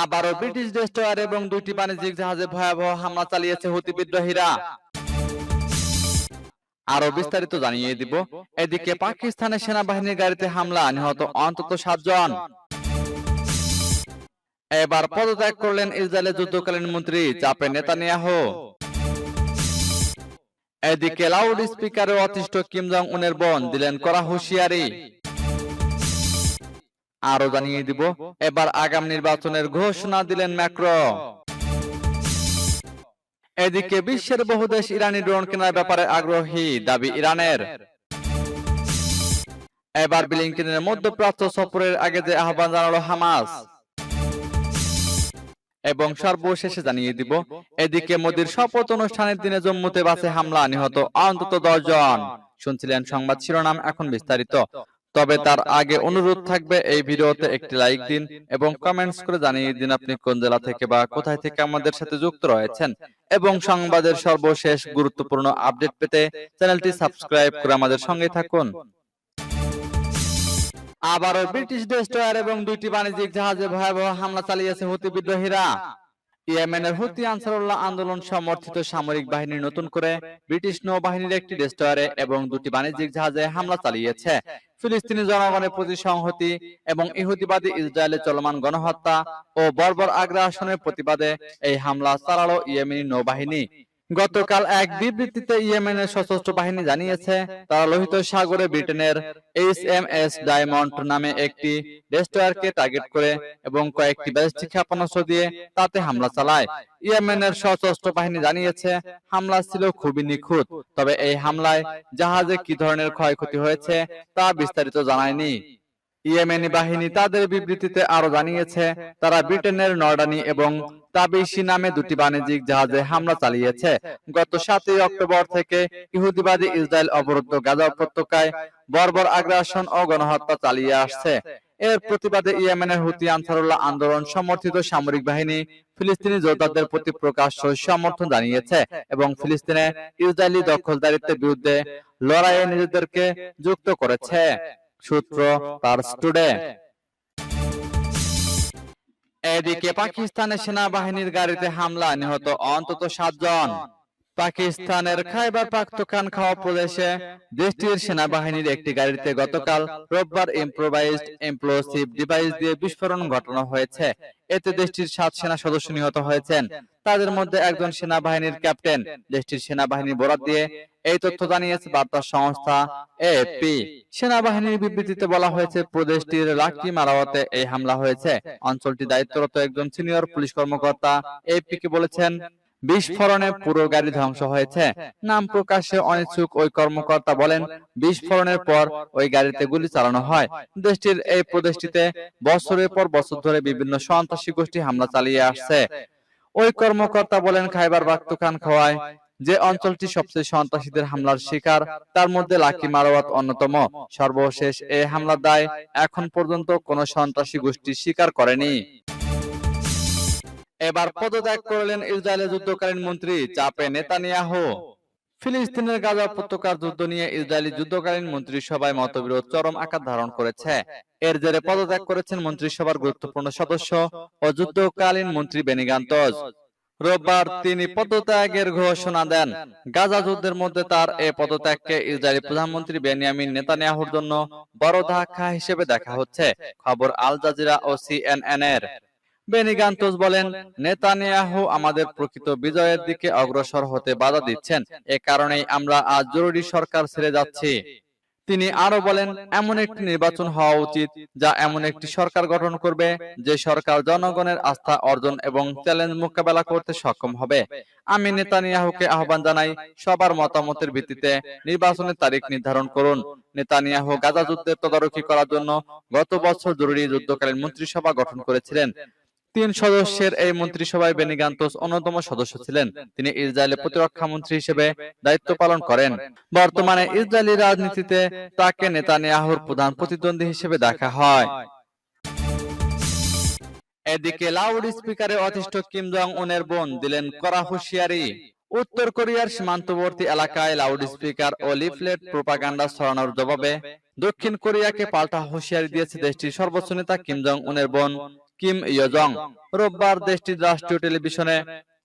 আবারও British destroyer এবং দুইটি বাণিজ্যিক জাহাজে ভয়াবহ হামলা চালিয়েছে হুতি বিদ্রোহীরা। আরও বিস্তারিত জানিয়ে দিব। এদিকে পাকিস্তানের সেনাবাহিনীর গাড়িতে হামলা, নিহত অন্তত সাতজন। এবার পদত্যাগ করলেন ইসরায়েলের যুদ্ধকালীন মন্ত্রী চাপে নেতানিয়াহু। এদিকে লাউড স্পিকারে অতিষ্ঠ কিম জং উনের বোন দিলেন করা হুঁশিয়ারি। আরও জানিয়ে দিব। এবার আগাম নির্বাচনের ঘোষণা দিলেন ম্যাক্রো। এদিকে বিশ্বের বহু দেশ ইরানি ড্রোন কেনার ব্যাপারে আগ্রহী দাবি ইরানের। এবার ব্লিংকেনের মধ্যপ্রাচ্য সফরের আগে যে আহ্বান জানালো হামাস। এবং সর্বশেষে জানিয়ে দিব, এদিকে মোদির শপথ অনুষ্ঠানের দিনে জম্মুতে বাসে হামলা, নিহত অন্তত দশ জন। শুনছিলেন সংবাদ শিরোনাম, এখন বিস্তারিত। তবে তার আগে অনুরোধ থাকবে এই ভিডিওতে একটি লাইক দিন এবং কমেন্টস করে জানিয়ে দিন আপনি কোন জেলা থেকে বা কোথায় থেকে আমাদের সাথে যুক্ত রয়েছেন এবং সংবাদের সর্বশেষ গুরুত্বপূর্ণ আপডেট পেতে চ্যানেলটি সাবস্ক্রাইব করে আমাদের সঙ্গে থাকুন। আবারও ব্রিটিশ ডেস্ট্রয়ার এবং দুইটি বাণিজ্যিক জাহাজে ভয়াবহ হামলা চালিয়েছে হুতি বিদ্রোহীরা। ইয়েমেনের হুতি আনসারুল্লাহ আন্দোলন সমর্থিত সামরিক বাহিনী নতুন করে ব্রিটিশ নৌবাহিনীর একটি ডেস্টয়ারে এবং দুটি বাণিজ্যিক জাহাজে হামলা চালিয়েছে। ফিলিস্তিনি জনগণের প্রতি সংহতি এবং ইহুদিবাদী ইসরায়েলের চলমান গণহত্যা ও বর্বর আগ্রাসনের প্রতিবাদে এই হামলা চালালো ইয়েমেনি নৌবাহিনী। গতকাল এক বিবৃতিতে ইয়েমেনের সশস্ত্র বাহিনী জানিয়েছে তারা লোহিত সাগরে ব্রিটেনের এইচ এম এস ডায়মন্ড নামে একটি ডেস্ট্রয়ারকে টার্গেট করে এবং কয়েকটি ব্যালিস্টিক ক্ষেপণাস্ত্র দিয়ে তাতে হামলা চালায়। ইয়েমেনের সশস্ত্র বাহিনী জানিয়েছে হামলা ছিল খুবই নিখুঁত তবে এই হামলায় জাহাজে কি ধরনের ক্ষয়ক্ষতি হয়েছে তা বিস্তারিত জানায়নি। ইয়েমেনি বাহিনী তাদের বিবৃতিতে আরও জানিয়েছে, তারা ব্রিটেনের নর্ডানি এবং তাবিসি নামে দুটি বাণিজ্যিক জাহাজে হামলা চালিয়েছে। গত সাতই অক্টোবর থেকে ইহুদিবাদী ইসরায়েল অবরুদ্ধ গাজা উপত্যকায় বর্বর আগ্রাসন ও গণহত্যা চালিয়ে আসছে। এর প্রতিবাদে ইয়েমেনের হুতি আনসারুল্লাহ আন্দোলন সমর্থিত সামরিক বাহিনী ফিলিস্তিনি যোদ্ধাদের প্রতি প্রকাশ্য সমর্থন জানিয়েছে এবং ফিলিস্তিনে ইসরায়েলি দখলদারিত্বের বিরুদ্ধে লড়াইয়ে নিজেদেরকে যুক্ত করেছে। সূত্র পার্স টুডে এদিকে পাকিস্তানের সেনাবাহিনীর গাড়িতে হামলা নিহত অন্তত সাতজন। পাকিস্তানের খাইবার পাখতুনখাওয়া প্রদেশে দেশটির সেনাবাহিনীর একটি গাড়িতে গতকাল রোববার ইম্প্রোভাইজড এমপ্লোসিভ ডিভাইস দিয়ে বিস্ফোরণ ঘটানো হয়েছে। এতে দেশটির সাত সেনা সদস্য নিহত হয়েছেন। তাদের মধ্যে একজন সেনাবাহিনীর ক্যাপ্টেন দেশটির সেনাবাহিনীর বরাত দিয়ে এই তথ্য জানিয়েছে বার্তা সংস্থা এএফপি। সেনাবাহিনীর বিবৃতিতে বলা হয়েছে, প্রদেশটির লাকি মারাওয়াতে এই হামলা হয়েছে। অঞ্চলটি দায়িত্বরত একজন সিনিয়র পুলিশ কর্মকর্তা এএফপি কে বলেছেন, বিস্ফোরণে পুরো গাড়ি ধ্বংস হয়েছে। নাম প্রকাশে অনিচ্ছুক ওই কর্মকর্তা বলেন, বিস্ফোরণের পর ওই গাড়িতে গুলি চালানো হয়। দেশটির এই প্রদেশটিতে বছরের পর বছর ধরে বিভিন্ন সন্ত্রাসী গোষ্ঠী হামলা চালিয়ে আসছে। ওই কর্মকর্তা বলেন, খাইবার বাক্তুখান খাওয়ায় যে অঞ্চলটি সবচেয়ে সন্ত্রাসীদের হামলার শিকার তার মধ্যে লাকি মারওয়াত অন্যতম। সর্বশেষ এই হামলার দায় এখন পর্যন্ত কোনো সন্ত্রাসী গোষ্ঠী স্বীকার করেনি। এবার পদত্যাগ করলেন ইসরায়েলের যুদ্ধকালীন মন্ত্রী চাপে নেতানিয়াহু। ফিলিস্তিনের গাজা উপত্যকার যুদ্ধ নিয়ে ইসরায়েলি যুদ্ধকালীন মন্ত্রিসভায় মতবিরোধ চরম আকার ধারণ করেছে। এর জেরে পদত্যাগ করেছেন মন্ত্রিসভার গুরুত্বপূর্ণ সদস্য ও যুদ্ধকালীন মন্ত্রী বেনিগান্তজ। রোববার তিনি পদত্যাগের ঘোষণা দেন। গাজা যুদ্ধের মধ্যে তার এ পদত্যাগকে ইসরায়েলি প্রধানমন্ত্রী বেনিয়ামিন নেতানিয়াহুর জন্য বড় ধাক্কা হিসেবে দেখা হচ্ছে। খবর আল জাজিরা ও সিএনএন এর বেনি বেনিগান্তোস বলেন নেতানিয়াহু আমাদের প্রকৃত বিজয়ের দিকে অগ্রসর হতে বাধা দিচ্ছেন। এ কারণেই আমরা আজ জরুরি সরকার ছেড়ে যাচ্ছি। তিনি আরও বলেন, এমন একটি নির্বাচন হওয়া উচিত যা এমন একটি সরকার গঠন করবে যে সরকার জনগণের আস্থা অর্জন এবং চ্যালেঞ্জ মোকাবেলা করতে সক্ষম হবে। আমি নেতানিয়াহুকে আহ্বান জানাই, সবার মতামতের ভিত্তিতে নির্বাচনের তারিখ নির্ধারণ করুন। নেতানিয়াহু গাজা যুদ্ধের তদারকি করার জন্য গত বছর জরুরি যুদ্ধকালীন মন্ত্রিসভা গঠন করেছিলেন। তিন সদস্যের এই মন্ত্রিসভায় বেনিগান্তোস অন্যতম সদস্য ছিলেন। তিনি ইসরায়েলের প্রতিরক্ষা মন্ত্রী হিসেবে দায়িত্ব পালন করেন। বর্তমানে ইসরায়েলি রাজনীতিতে তাকে নেতানিয়াহুর প্রধান প্রতিদ্বন্দ্বী হিসেবে দেখা হয়। এদিকে লাউড স্পিকারে অতিষ্ঠ কিম জং উনের বোন দিলেন কড়া হুঁশিয়ারি। উত্তর কোরিয়ার সীমান্তবর্তী এলাকায় লাউড স্পিকার ও লিফলেট প্রোপাগান্ডা ছড়ানোর জবাবে দক্ষিণ কোরিয়াকে পাল্টা হুঁশিয়ারি দিয়েছে দেশটির সর্বোচ্চ নেতা কিম জং উনের বোন। Kim Yo Jong. রোববার দেশটির রাষ্ট্রীয় টেলিভিশনে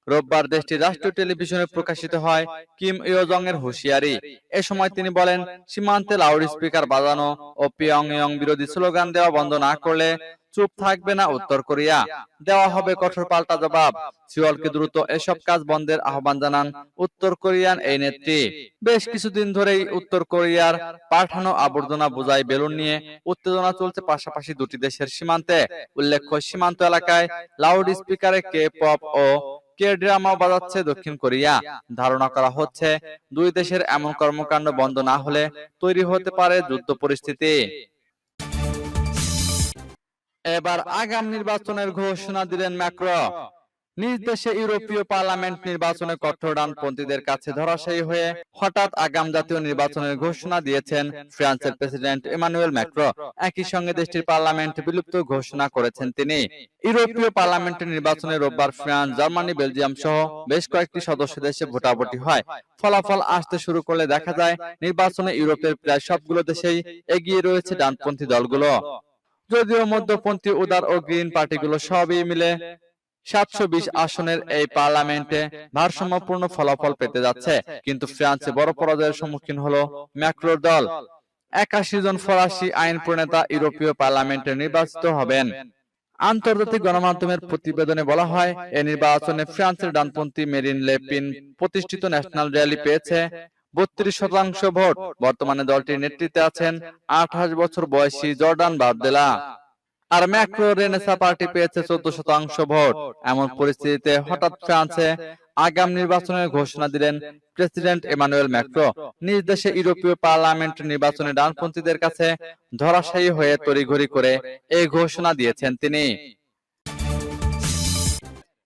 রোববার দেশটির রাষ্ট্রীয় টেলিভিশনে প্রকাশিত হয় কিম ইয়জং এর হুঁশিয়ারি। এ সময় তিনি বলেন, সীমান্তে লাউড স্পিকার বাজানো ও পিয়ং ইয়ং বিরোধী স্লোগান দেওয়া বন্ধ না করলে চুপ থাকবে না, উত্তর কোরিয়া। দেওয়া হবে কঠোর পাল্টা জবাব। সিওলকে দ্রুত এসব কাজ বন্ধের আহ্বান জানান উত্তর কোরিয়ান এই নেত্রী। বেশ কিছুদিন ধরেই উত্তর কোরিয়ার পাঠানো আবর্জনা বোঝাই বেলুন নিয়ে উত্তেজনা চলছে পাশাপাশি দুটি দেশের সীমান্তে। উল্লেখ্য, সীমান্ত এলাকায় লাউড স্পিকারে কে পপ ও কে ড্রামা বাজাচ্ছে দক্ষিণ কোরিয়া। ধারণা করা হচ্ছে, দুই দেশের এমন কর্মকাণ্ড বন্ধ না হলে তৈরি হতে পারে যুদ্ধ পরিস্থিতি। এবার আগাম নির্বাচনের ঘোষণা দিলেন ম্যাক্রো। নিজ দেশে ইউরোপীয় পার্লামেন্ট নির্বাচনে কঠোর ডানপন্থীদের কাছে ধরাশায়ী হয়ে হঠাৎ আগাম জাতীয় নির্বাচনের ঘোষণা দিয়েছেন ফ্রান্সের প্রেসিডেন্ট ইমানুয়েল ম্যাক্রো। একই সঙ্গে দেশটির পার্লামেন্ট বিলুপ্ত ঘোষণা করেছেন তিনি। ইউরোপীয় পার্লামেন্টের নির্বাচনে রোববার ফ্রান্স জার্মানি বেলজিয়াম সহ বেশ কয়েকটি সদস্য দেশে ভোটাভুটি হয়। ফলাফল আসতে শুরু করলে দেখা যায় নির্বাচনে ইউরোপের প্রায় সবগুলো দেশেই এগিয়ে রয়েছে ডানপন্থী দলগুলো যদিও মধ্যপন্থী উদার ও গ্রিন পার্টিগুলো সবই মিলে সাতশো বিশ আসনের এই পার্লামেন্টে ভারসাম্যপূর্ণ ফলাফল পেতে যাচ্ছে। কিন্তু ফ্রান্সে বড় পরাজয়ের সম্মুখীন হলো ম্যাক্রোর দল। একাশি জন ফরাসি আইন প্রণেতা ইউরোপীয় পার্লামেন্টে নির্বাচিত হবেন। আন্তর্জাতিক গণমাধ্যমের প্রতিবেদনে বলা হয় এই নির্বাচনে ফ্রান্সের ডানপন্থী মেরিন লেপিন প্রতিষ্ঠিত ন্যাশনাল র্যালি পেয়েছে। বত্রিশ শতাংশ ভোট। বর্তমানে দলটির নেতৃত্বে আছেন আঠাশ বছর বয়সী জর্ডান বারদেলা আর ম্যাক্রো রেনেসা পার্টি পেয়েছে চোদ্দ শতাংশ ভোট। এমন পরিস্থিতিতে হঠাৎ ফ্রান্সে আগাম নির্বাচনের ঘোষণা দিলেন প্রেসিডেন্ট এমানুয়েল ম্যাক্রো। নিজ দেশে ইউরোপীয় পার্লামেন্ট নির্বাচনে ডানপন্থীদের কাছে ধরাশায়ী হয়ে তড়িঘড়ি করে এই ঘোষণা দিয়েছেন তিনি।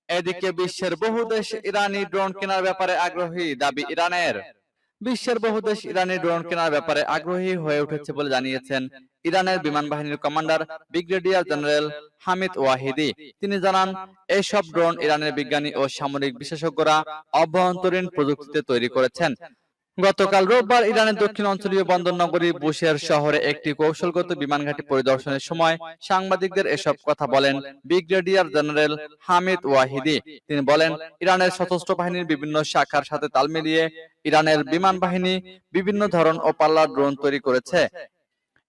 এদিকে বিশ্বের বহু দেশ ইরানি ড্রোন কেনার ব্যাপারে আগ্রহী দাবি ইরানের। বিশ্বের বহু দেশ ইরানি ড্রোন কেনার ব্যাপারে আগ্রহী হয়ে উঠেছে বলে জানিয়েছেন ইরানের বিমান বাহিনীর commander brigadier general Hamid Vahedi. তিনি জানান এইসব ড্রোন ইরানের বিজ্ঞানী ও সামরিক বিশেষজ্ঞরা অভ্যন্তরীণ প্রযুক্তিতে তৈরি করেছেন। গতকাল রোববার ইরানের দক্ষিণ অঞ্চলীয় বন্দর নগরী বুশের শহরে একটি কৌশলগত বিমান ঘাঁটি পরিদর্শনের সময় সাংবাদিকদের এসব কথা বলেন ব্রিগেডিয়ার জেনারেল হামিদ ওয়াহিদি। তিনি বলেন ইরানের সশস্ত্র বাহিনীর বিভিন্ন শাখার সাথে তাল মিলিয়ে ইরানের বিমান বাহিনী বিভিন্ন ধরন ও পাল্লার ড্রোন তৈরি করেছে।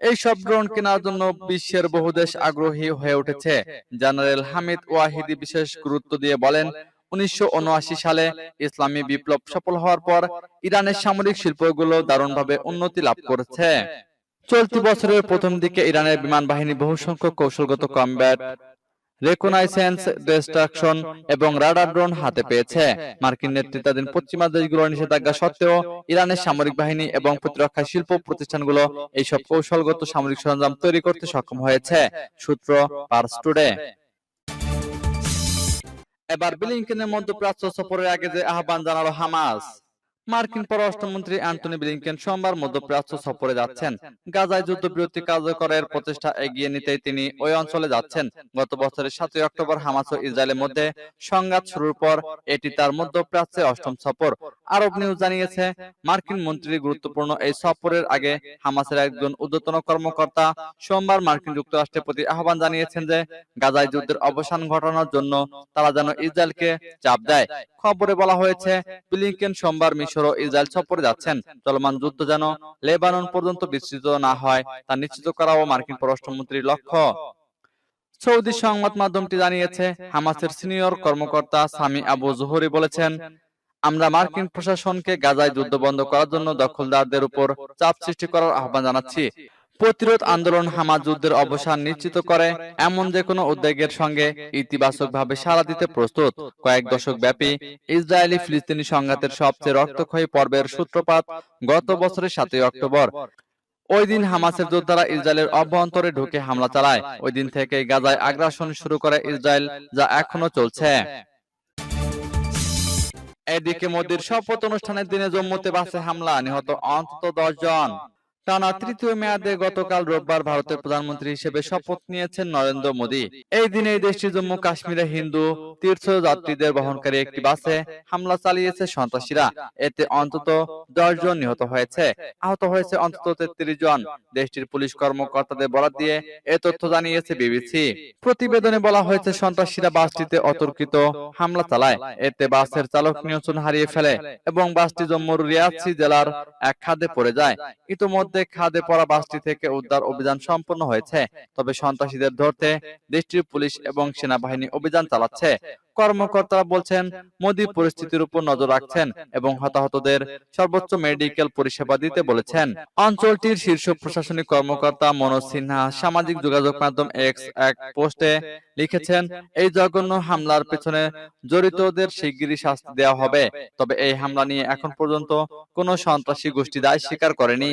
এই সব ড্রোন কেনার জন্য বিশ্বের বহু দেশ আগ্রহী হয়ে উঠেছে। জেনারেল হামিদ ওয়াহিদি বিশেষ গুরুত্ব দিয়ে বলেন উনিশশো উনআশি সালে ইসলামী বিপ্লব সফল হওয়ার পর ইরানের সামরিক শিল্পগুলো দারুণভাবে উন্নতি লাভ করেছে। চলতি বছরের প্রথম দিকে ইরানের বিমান বাহিনী বহু সংখ্যক কৌশলগত কমব্যাট রেকনাইসেন্স ডিস্ট্রাকশন এবং রাডার ড্রোন হাতে পেয়েছে। মার্কিন নেতৃত্বাধীন পশ্চিমা দেশগুলোর নিষেধাজ্ঞা সত্ত্বেও ইরানের সামরিক বাহিনী এবং প্রতিরক্ষা শিল্প প্রতিষ্ঠানগুলো এইসব কৌশলগত সামরিক সরঞ্জাম তৈরি করতে সক্ষম হয়েছে, সূত্র পার্স টুডে এবার ব্লিংকেনের মধ্যপ্রাচ্য সফরের আগে যে আহ্বান জানালো হামাস। মার্কিন পররাষ্ট্রমন্ত্রী অ্যান্টনি ব্লিংকেন সোমবার মধ্যপ্রাচ্য সফরে যাচ্ছেন। গাজায় যুদ্ধবিরতি কার্যকরের প্রচেষ্টা এগিয়ে নিতেই তিনি ওই অঞ্চলে যাচ্ছেন। গত বছরের সাতই অক্টোবর হামাস ও ইসরায়েলের মধ্যে সংঘাত শুরুর পর এটি তার মধ্যপ্রাচ্যে অষ্টম সফর। আরব নিউজ জানিয়েছে মার্কিন মন্ত্রীর গুরুত্বপূর্ণ এই সফরের আগে হামাসের একজন ঊর্ধ্বতন কর্মকর্তা সোমবার মার্কিন যুক্তরাষ্ট্রের প্রতি আহ্বান জানিয়েছেন যে গাজায় যুদ্ধের অবসান ঘটানোর জন্য তারা যেন ইসরায়েলকে চাপ দেয় খবরে বলা হয়েছে ব্লিংকেন সোমবার মিশর ও ইসরায়েল সফরে যাচ্ছেন। চলমান যুদ্ধ যেন লেবানন পর্যন্ত বিস্তৃত না হয়, তা নিশ্চিত করাও মার্কিন পররাষ্ট্রমন্ত্রীর লক্ষ্য। সৌদি সংবাদ মাধ্যমটি জানিয়েছে, হামাসের সিনিয়র কর্মকর্তা সামি আবু জোহরি বলেছেন, আমরা মার্কিন প্রশাসনকে গাজায় যুদ্ধ বন্ধ করার জন্য দখলদারদের উপর চাপ সৃষ্টি করার আহ্বান জানাচ্ছি। প্রতিরোধ আন্দোলন হামাস যুদ্ধের অবসান নিশ্চিত করে, এমন যে কোনো উদ্যোগের সঙ্গে ইতিবাচকভাবে সাড়া দিতে প্রস্তুত। কয়েক দশক ব্যাপী ইসরায়েলি ফিলিস্তিনি সংঘাতের সবচেয়ে রক্তক্ষয়ী পর্বের সূত্রপাত গত বছরের সাতই অক্টোবর। ওই দিন হামাসের যোদ্ধারা ইসরায়েলের অভ্যন্তরে ঢুকে হামলা চালায়। ওই দিন থেকে গাজায় আগ্রাসন শুরু করে ইসরায়েল, যা এখনও চলছে। এদিকে মোদীর শপথ অনুষ্ঠানের দিনে জম্মুতে বাসে হামলা, নিহত অন্তত দশ জন। টানা তৃতীয় মেয়াদে গতকাল রোববার ভারতের প্রধানমন্ত্রী হিসেবে শপথ নিয়েছেন নরেন্দ্র মোদী। এই দিনে এই দেশটির জম্মু কাশ্মীরে হিন্দু তীর্থযাত্রীদের বহনকারী একটি বাসে হামলা চালিয়েছে সন্ত্রাসীরা। এতে অন্তত দশ জন নিহত হয়েছে। আহত হয়েছে অন্তত তেত্রিশ জন। দেশটির পুলিশ কর্মকর্তাদের বরাদ দিয়ে এ তথ্য জানিয়েছে বিবিসি। প্রতিবেদনে বলা হয়েছে সন্ত্রাসীরা বাসটিতে অতর্কিত হামলা চালায়। এতে বাসের চালক নিয়ন্ত্রণ হারিয়ে ফেলে এবং বাসটি জম্মুর রিয়াসি জেলার এক খাদে পড়ে যায় ইতোমধ্যে খাদে পড়া বাসটি থেকে উদ্ধার অভিযান সম্পন্ন হয়েছে। তবে সন্ত্রাসীদের ধরতে দেশটির পুলিশ এবং সেনাবাহিনী অভিযান চালাচ্ছে। কর্মকর্তারা বলছেন, মোদী পরিস্থিতির উপর নজর রাখছেন এবং হতাহতদের সর্বোচ্চ মেডিকেল পরিষেবা দিতে বলেছেন। অঞ্চলটির শীর্ষ প্রশাসনিক কর্মকর্তা মনোজ সিনহা সামাজিক যোগাযোগ মাধ্যম এক্স এক পোস্টে লিখেছেন, এই জঘন্য হামলার পেছনে জড়িতদের শিগগিরই শাস্তি দেওয়া হবে। তবে এই হামলা নিয়ে এখন পর্যন্ত কোনো সন্ত্রাসী গোষ্ঠী দায় স্বীকার করেনি।